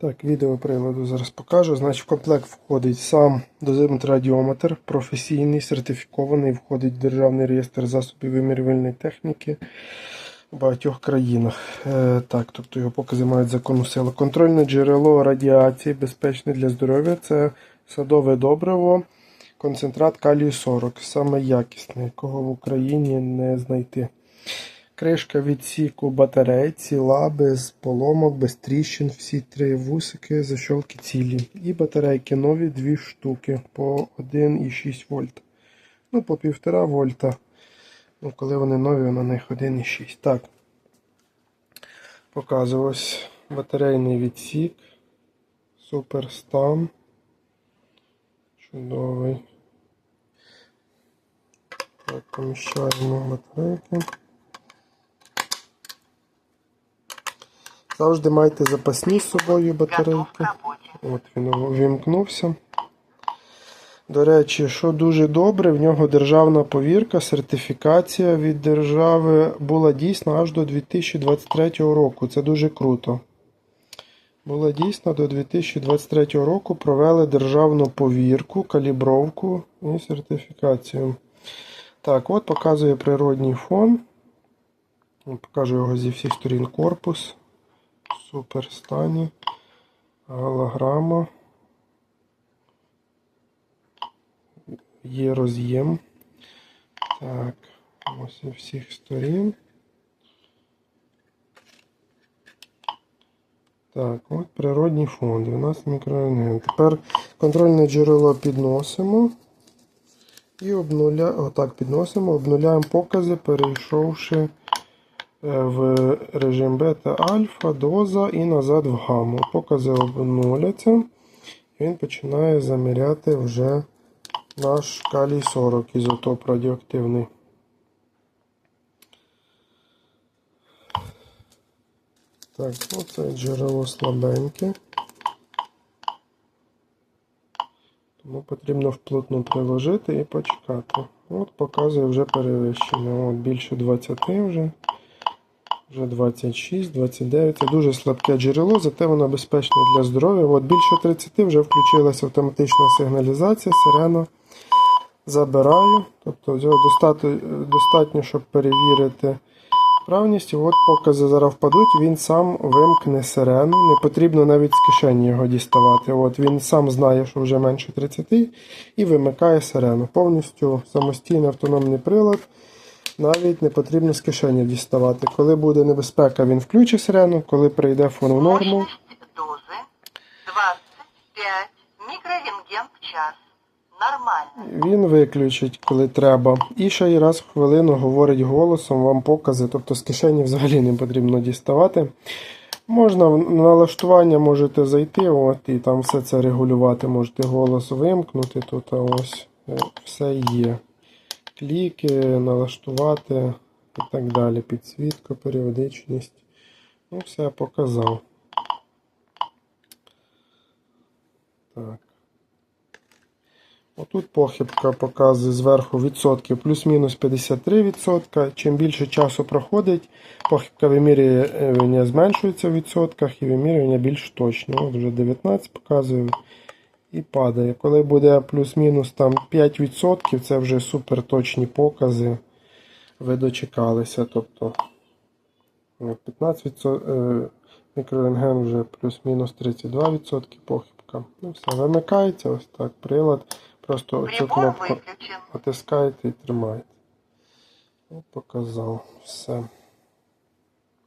Так, відео приладу зараз покажу. Значить, в комплект входить сам дозиметр-радіометр, професійний, сертифікований, входить в Державний реєстр засобів вимірювальної техніки у багатьох країнах. Е, так, тобто його покази мають законну силу. Контрольне джерело радіації, безпечне для здоров'я це садове добриво, концентрат калію 40, саме якісне, якого в Україні не знайти. Кришка відсіку батарей ціла, без поломок, без тріщин, всі три вусики, защолки цілі. І батарейки нові, дві штуки по 1,6 вольт. Ну, по 1,5 вольта. Ну, коли вони нові, на них 1,6. Так. Показувався батарейний відсік. Супер стан. Чудовий. Так, поміщаємо батарейки. Завжди майте запасні з собою батарейки. От він увімкнувся. До речі, що дуже добре, в нього державна повірка, сертифікація від держави була дійсна аж до 2023 року. Це дуже круто. Була дійсна до 2023 року. Провели державну повірку, калібровку і сертифікацію. Так, от показує природній фон. Покажу його зі всіх сторін корпус. Супер стані. Голограма. Є роз'єм. Так, ось зі всіх сторін. Так, от природній фон, 12 мікроенергій. Тепер контрольне джерело підносимо. І обнуля... отак підносимо, обнуляємо покази, перейшовши в режим бета альфа, доза і назад в гамму. Покази обнуляться. Він починає заміряти вже наш калій 40 ізотоп радіоактивний. Так, оце джерело слабеньке. Тому потрібно вплотну приложити і почекати. От показує вже перевищення. От більше 20 вже. Вже 26, 29. Це дуже слабке джерело, зате воно безпечне для здоров'я. От більше 30 вже включилася автоматична сигналізація, сирена. Забираю. Тобто цього достатньо, щоб перевірити справність. І от покази зараз впадуть, він сам вимкне сирену. Не потрібно навіть з кишені його діставати. От Він сам знає, що вже менше 30 і вимикає сирену. Повністю самостійний автономний прилад. Навіть не потрібно з кишені діставати. Коли буде небезпека, він включить сирену, коли прийде фон в норму. Мощность дозы 25 микрорентген в час. Нормально. Він виключить, коли треба. І ще й раз в хвилину говорить голосом вам покази, тобто з кишені взагалі не потрібно діставати. Можна в налаштування можете зайти, от і там все це регулювати. Можете голос вимкнути. Тут ось е, все є. Кліки, налаштувати і так далі. Підсвітка, періодичність. Ну, все я показав. Так. Отут похибка показує зверху відсотки плюс-мінус 53%. Чим більше часу проходить, похибка вимірювання зменшується в відсотках і вимірювання більш точно. От вже 19 показує і падає. Коли буде плюс-мінус там 5%, це вже супер точні покази. Ви дочекалися. Тобто от 15% е, мікрорентген вже плюс-мінус 32% похибка. Ну все, вимикається ось так прилад. Просто оцю кнопку выключен. натискаєте і тримаєте. Ну, показав все.